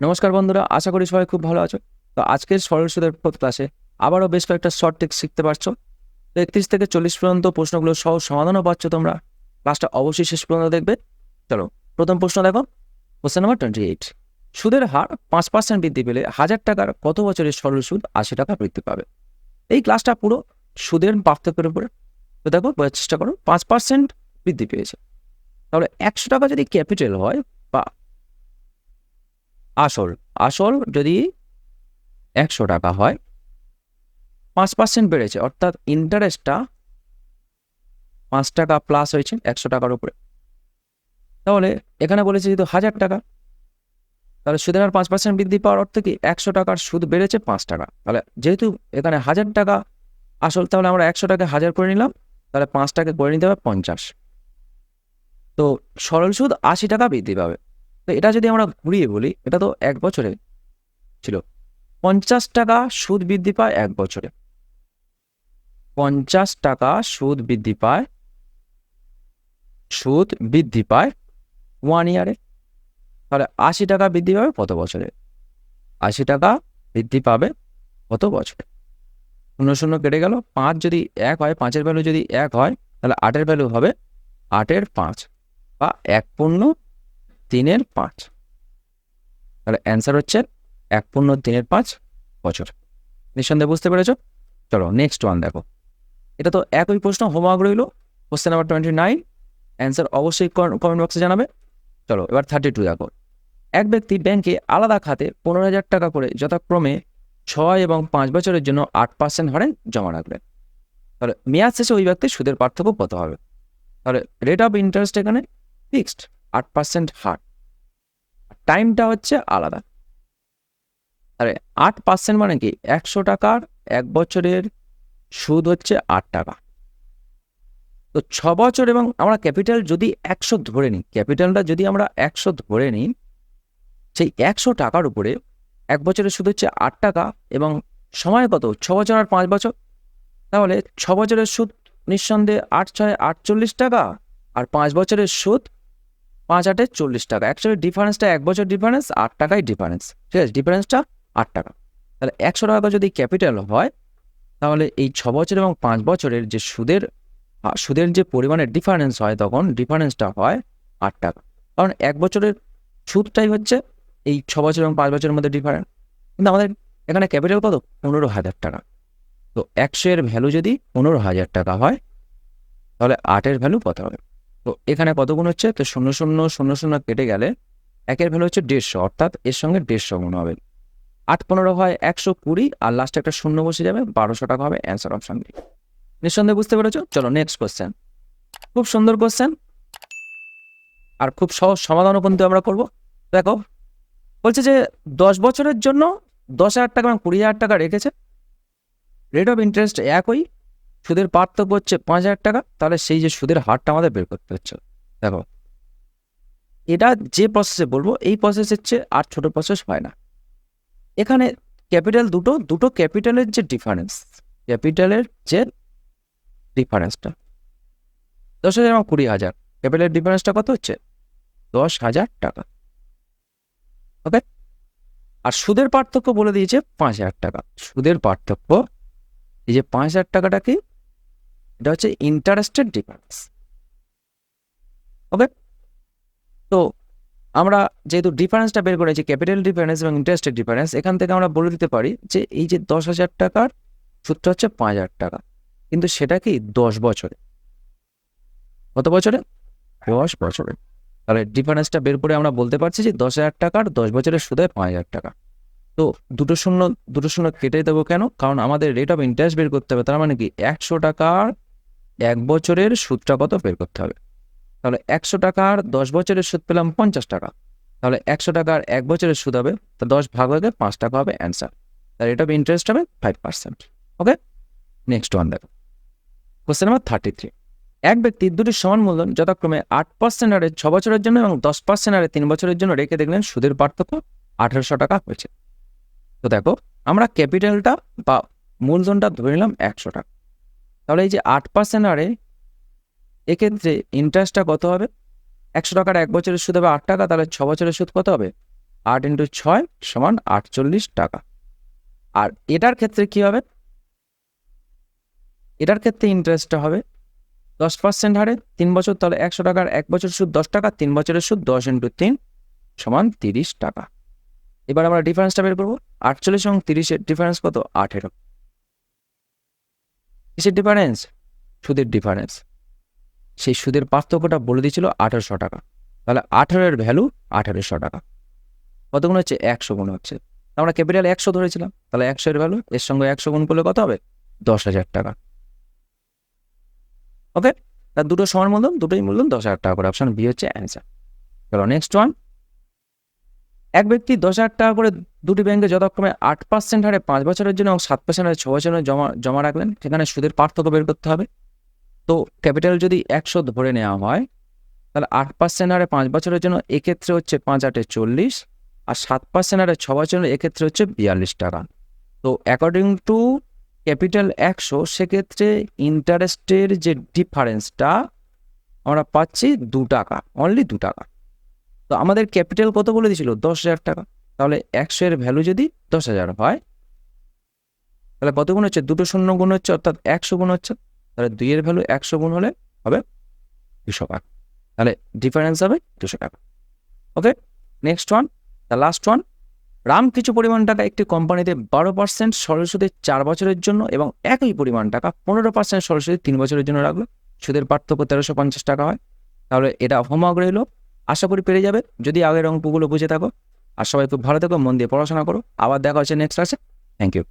নমস্কার বন্ধুরা, আশা করি সবাই খুব ভালো আছো। তো আজকের সরল সুদের ক্লাসে আবারও বেশ কয়েকটা শর্ট টেক শিখতে পারছ। তো একত্রিশ থেকে চল্লিশ পর্যন্ত প্রশ্নগুলো সহ সমাধানও পাচ্ছ তোমরা। ক্লাসটা অবশ্যই শেষ পর্যন্ত দেখবে। চলো, প্রথম প্রশ্ন দেখো। কোশ্চেন নাম্বার টোয়েন্টি এইট সুদের হার পাঁচ পার্সেন্ট বৃদ্ধি পেলে হাজার টাকার কত বছরের সরল সুদ আশি টাকা বৃদ্ধি পাবে? এই ক্লাসটা পুরো সুদের পার্থক্যের উপরে। তো দেখো চেষ্টা করো, পাঁচ পার্সেন্ট বৃদ্ধি পেয়েছে। তাহলে একশো টাকা যদি ক্যাপিটাল হয় আসল আসল যদি একশো টাকা হয়, পাঁচ পার্সেন্ট বেড়েছে, অর্থাৎ ইন্টারেস্টটা পাঁচ টাকা প্লাস হয়েছে একশো টাকার উপরে। তাহলে এখানে বলেছে যেহেতু হাজার টাকা, তাহলে সুদের হার পাঁচ পার্সেন্ট বৃদ্ধি পাওয়ার অর্থ কি একশো টাকার সুদ বেড়েছে পাঁচ টাকা? তাহলে যেহেতু এখানে হাজার টাকা আসল, তাহলে আমরা একশো টাকা হাজার করে নিলাম, তাহলে পাঁচ টাকা করে নিতে হবে পঞ্চাশ। তো সরল সুদ আশি টাকা বৃদ্ধি পাবে। তো এটা যদি আমরা ঘুরিয়ে বলি, এটা তো এক বছরে ছিল। পঞ্চাশ টাকা সুদ বৃদ্ধি পায় এক বছরে। পঞ্চাশ টাকা সুদ বৃদ্ধি পায়, সুদ বৃদ্ধি পায় ওয়ান ইয়ারে তাহলে আশি টাকা বৃদ্ধি পাবে কত বছরে? আশি টাকা বৃদ্ধি পাবে কত বছরে? শূন্য শূন্য কেটে গেল, পাঁচ যদি এক হয়, পাঁচের ভ্যালু যদি এক হয়, তাহলে আটের ভ্যালু হবে আটের পাঁচ বা এক পূর্ণ তিনের পাঁচ। তাহলে অ্যান্সার হচ্ছে এক পূর্ণ তিনের পাঁচ বছর। নিঃসন্দেহে বুঝতে পেরেছ? চলো নেক্সট ওয়ান দেখো। এটা তো একই প্রশ্ন, হোমওয়ার্ক রইল question number twenty nine answer অবশ্যই কমেন্ট বক্সে জানাবে। চলো এবার থার্টি টু দেখো। এক ব্যক্তি ব্যাংকে আলাদা খাতে পনেরো হাজার টাকা করে যথাক্রমে ছয় এবং পাঁচ বছরের জন্য আট পার্সেন্ট হারে জমা রাখলেন তাহলে মেয়াদ শেষে ওই ব্যক্তির সুদের পার্থক্য কত হবে? তাহলে রেট অফ ইন্টারেস্ট এখানে ফিক্সড আট পার্সেন্ট হার। টাইমটা হচ্ছে আলাদা। আরে, আট পার্সেন্ট মানে কি? একশো টাকার এক বছরের সুদ হচ্ছে আট টাকা। তো ছ বছর এবং আমরা ক্যাপিটাল যদি একশো ধরে নিই, ক্যাপিটালটা যদি আমরা একশো ধরে নিই, সেই একশো টাকার উপরে এক বছরের সুদ হচ্ছে আট টাকা এবং সময় কত? ছ বছর আর পাঁচ বছর। তাহলে ছ বছরের সুদ নিঃসন্দেহে আট ছয় আটচল্লিশ টাকা আর পাঁচ বছরের সুদ পাঁচ আটে চল্লিশ টাকা। অ্যাকচুয়ালি ডিফারেন্সটা এক বছর ডিফারেন্স আট টাকাই ডিফারেন্স ঠিক আছে? ডিফারেন্সটা আট টাকা। তাহলে একশো টাকা যদি ক্যাপিটাল হয়, তাহলে এই ছ বছর এবং পাঁচ বছরের যে সুদের সুদের যে পরিমাণের ডিফারেন্স হয় তখন ডিফারেন্সটা হয় আট টাকা। কারণ এক বছরের সুদটাই হচ্ছে এই ছ বছর এবং পাঁচ বছরের মধ্যে ডিফারেন্স কিন্তু আমাদের এখানে ক্যাপিটাল কত? পনেরো হাজার টাকা। তো একশো এর ভ্যালু যদি পনেরো হাজার টাকা হয়, তাহলে আটের ভ্যালু কত হবে? তো এখানে কত গুণ হচ্ছে? তো শূন্য শূন্য শূন্য শূন্য কেটে গেলে একের ভ্যালু হচ্ছে দেড়শো, অর্থাৎ এর সঙ্গে দেড়শো গুণ হবে। আট পনেরো হয় একশো কুড়ি, আর লাস্টে একটা শূন্য বসে যাবে, বারোশো টাকা হবে অ্যান্সার অপশন ডি নিঃসন্দেহে বুঝতে পেরেছ? চলো নেক্সট কোশ্চেন খুব সুন্দর কোশ্চেন আর খুব সহজ সমাধানও কিন্তু আমরা করব। দেখো, বলছে যে দশ বছরের জন্য দশ হাজার টাকা এবং কুড়ি হাজার টাকা রেখেছে। রেট অফ ইন্টারেস্ট একই সুদের পার্থক্য হচ্ছে পাঁচ হাজার টাকা, তাহলে সেই যে সুদের হারটা আমাদের বের করতে হচ্ছে। দেখো, এটা যে প্রসেসে বলব, এই প্রসেস হচ্ছে আর ছোট প্রসেস হয় না। এখানে ক্যাপিটাল দুটো দুটো ক্যাপিটালের যে ডিফারেন্স ক্যাপিটালের যে ডিফারেন্সটা দশ হাজার এবং কুড়ি হাজার ক্যাপিটালের ডিফারেন্সটা কত হচ্ছে? দশ হাজার টাকা। ওকে আর সুদের পার্থক্য বলে দিয়েছে পাঁচ হাজার টাকা। সুদের পার্থক্য, এই যে পাঁচ হাজার টাকাটা কি? এটা হচ্ছে ইন্টারেস্টের ডিফারেন্স ওকে তো আমরা যেহেতু ডিফারেন্সটা বের করেছি ক্যাপিটাল ডিফারেন্স এবং ইন্টারেস্টেড ডিফারেন্স এখান থেকে আমরা বলে দিতে পারি যে এই যে দশ হাজার টাকার সুদটা হচ্ছে পাঁচ হাজার টাকা। কিন্তু সেটা কি দশ বছরে? কত বছরে? দশ বছরে। তাহলে ডিফারেন্সটা বের করে আমরা বলতে পারছি যে দশ হাজার টাকার দশ বছরের সুদে পাঁচ হাজার টাকা। তো দুটো শূন্য দুটো শূন্য কেটে দেবো কেন? কারণ আমাদের রেট অফ ইন্টারেস্ট বের করতে হবে, তার মানে কি? একশো টাকার এক বছরের সুদটা কত বের করতে হবে? তাহলে একশো টাকার দশ বছরের সুদ পেলাম পঞ্চাশ টাকা। তাহলে একশো টাকার এক বছরের সুদ হবে, তো দশ ভাগ হয়ে পাঁচ টাকা হবে অ্যান্সার তার রেট ইন্টারেস্ট হবে five percent okay next one দেখো। কোশ্চেন নাম্বার থার্টি থ্রি এক ব্যক্তি দুটি সমান মূলধন যথাক্রমে আট পার্সেন্ট হারে ছ বছরের জন্য এবং দশ পার্সেন্ট হারে তিন বছরের জন্য রেখে দেখলেন সুদের পার্থক্য আঠারোশো টাকা হয়েছে। তো দেখো, আমরা ক্যাপিটালটা বা মূলধনটা ধরে নিলাম একশো টাকা। তাহলে এই যে আট পার্সেন্ট হারে এক্ষেত্রে ইন্টারেস্টটা কত হবে? একশো টাকার এক বছরের সুদ হবে আট টাকা, তাহলে ছ বছরের সুদ কত হবে? আট ইন্টু ছয় সমান আটচল্লিশ টাকা। আর এটার ক্ষেত্রে কি হবে? এটার ক্ষেত্রে ইন্টারেস্টটা হবে দশ পার্সেন্ট হারে তিন বছর, তাহলে একশো টাকার এক বছর সুদ দশ টাকা, তিন বছরের সুদ দশ ইন্টু তিন সমান তিরিশ টাকা। এবার আমরা ডিফারেন্সটা বের করব। আটচল্লিশ এবং তিরিশের ডিফারেন্স কত? আঠেরো। কিসের ডিফারেন্স সুদের ডিফারেন্স সেই সুদের পার্থক্যটা বলে দিয়েছিল আঠেরোশো টাকা। তাহলে আঠেরোর ভ্যালু আঠারোশো টাকা। কত গুণ হচ্ছে? একশো গুণ হচ্ছে। আমরা ক্যাপিটাল একশো ধরেছিলাম। তাহলে একশো এর ভ্যালু এর সঙ্গে একশো গুণ করলে কত হবে? দশ হাজার টাকা। ওকে তার দুটো সমান মূলধন, দুটোই মূলধন, দশ হাজার টাকা করে। অপশন বি হচ্ছে অ্যান্সার চলো নেক্সট ওয়ান এক ব্যক্তি দশ হাজার টাকা করে দুটি ব্যাংকে যথাক্রমে আট পার্সেন্ট হারে পাঁচ বছরের জন্য এবং সাত পার্সেন্ট হারে ছ বছরের জমা জমা রাখলেন, সেখানে সুদের পার্থক্য বের করতে হবে। তো ক্যাপিটাল যদি একশো ধরে নেওয়া হয়, তাহলে আট পার্সেন্ট হারে পাঁচ বছরের জন্য এক্ষেত্রে হচ্ছে পাঁচ আটে চল্লিশ আর সাত পার্সেন্ট হারে ছ বছরের এক্ষেত্রে হচ্ছে বিয়াল্লিশ টাকা। তো অ্যাকর্ডিং টু ক্যাপিটাল একশো, সেক্ষেত্রে ইন্টারেস্টের যে ডিফারেন্সটা আমরা পাচ্ছি দু টাকা অনলি দু টাকা। তো আমাদের ক্যাপিটাল কত বলে দিয়েছিল? দশ হাজার টাকা। তাহলে একশো এর ভ্যালু যদি দশ হাজার হয়, তাহলে কত গুণ হচ্ছে? দুটো শূন্য গুণ হচ্ছে, অর্থাৎ একশো গুণ হচ্ছে। তাহলে দুইয়ের ভ্যালু একশো গুণ হলে হবে দুশো টাকা। তাহলে ডিফারেন্স হবে দুশো টাকা। Okay next one the last one Ram কিছু পরিমাণ টাকা একটি কোম্পানিতে বারো পার্সেন্ট সুদে চার বছরের জন্য এবং একই পরিমাণ টাকা পনেরো পার্সেন্ট সুদে তিন বছরের জন্য রাখল। সুদের পার্থক্য তেরোশো পঞ্চাশ টাকা হয়। তাহলে এটা হোমওয়ার্ক রইল আশা করি পেরে যাবে। যদি আগের অঙ্কগুলো বুঝে থাকো। আর সবাই খুব ভালো থাকো, মন দিয়ে পড়াশোনা করো। আবার দেখা হচ্ছে নেক্সট ক্লাসে থ্যাংক ইউ